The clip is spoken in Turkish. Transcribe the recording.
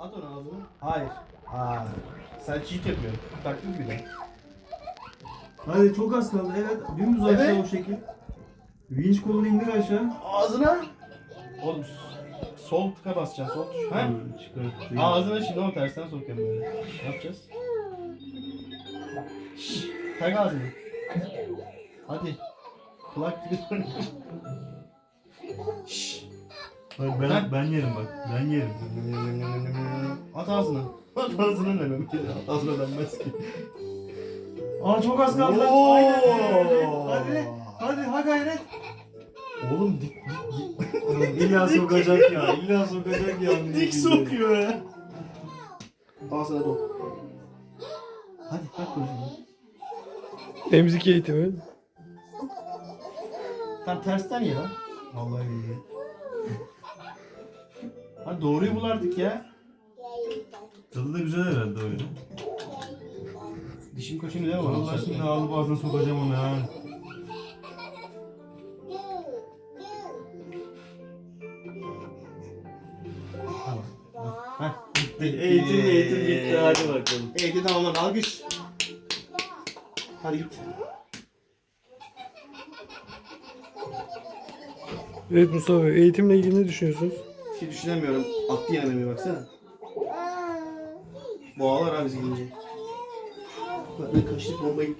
At onu ağzına. Hayır. Aa. Sen cheat yapıyorsun. Taktik bir de. Hadi çok az kaldı. Evet. Dümdüz aşağı Evet. o şekil. Vinç kolunu indir aşağı. Ağzına. Oğlum s- sol tıka basacaksın. Sol tuş. Ha? Çıkar. Ağzına şimdi onu tersten sokuyorum böyle. Ne yapacağız? Şşş. Tak ağzını. Hadi. Kulak gibi dön. Şşş. Bak ben, ben yerim bak. Ben yerim. At ağzına. At ağzına ne ben? At ağzına denmez ki. Aa çok az kaldı. Oo. Aynen öyle. Hadi. Hadi ha gayret. Oğlum dik dik İlla sokacak ya. İlla sokacak ya. dik, dik sokuyor ya. Ağzına dol. Hadi tak koşun. Emzik eğitimi. Tam tersten lan. Vallahi iyi. Ha doğruyu bul artık ya. Tadı da güzel herhalde öyle. Dişim kaçıyor ne var? Vallahi şimdi alıp ağzına sokacağım onu ha. Heh. Gitti. Eğitim eğitim gitti. Hadi bakalım. Eğitim tamamlan alkış. Hadi git. Evet Mustafa Bey, eğitimle ilgili ne düşünüyorsunuz? Bir şey düşünemiyorum. Attı yani bir baksana. Boğalar abi bizi gelince. Ben kaçtık bomba gitti.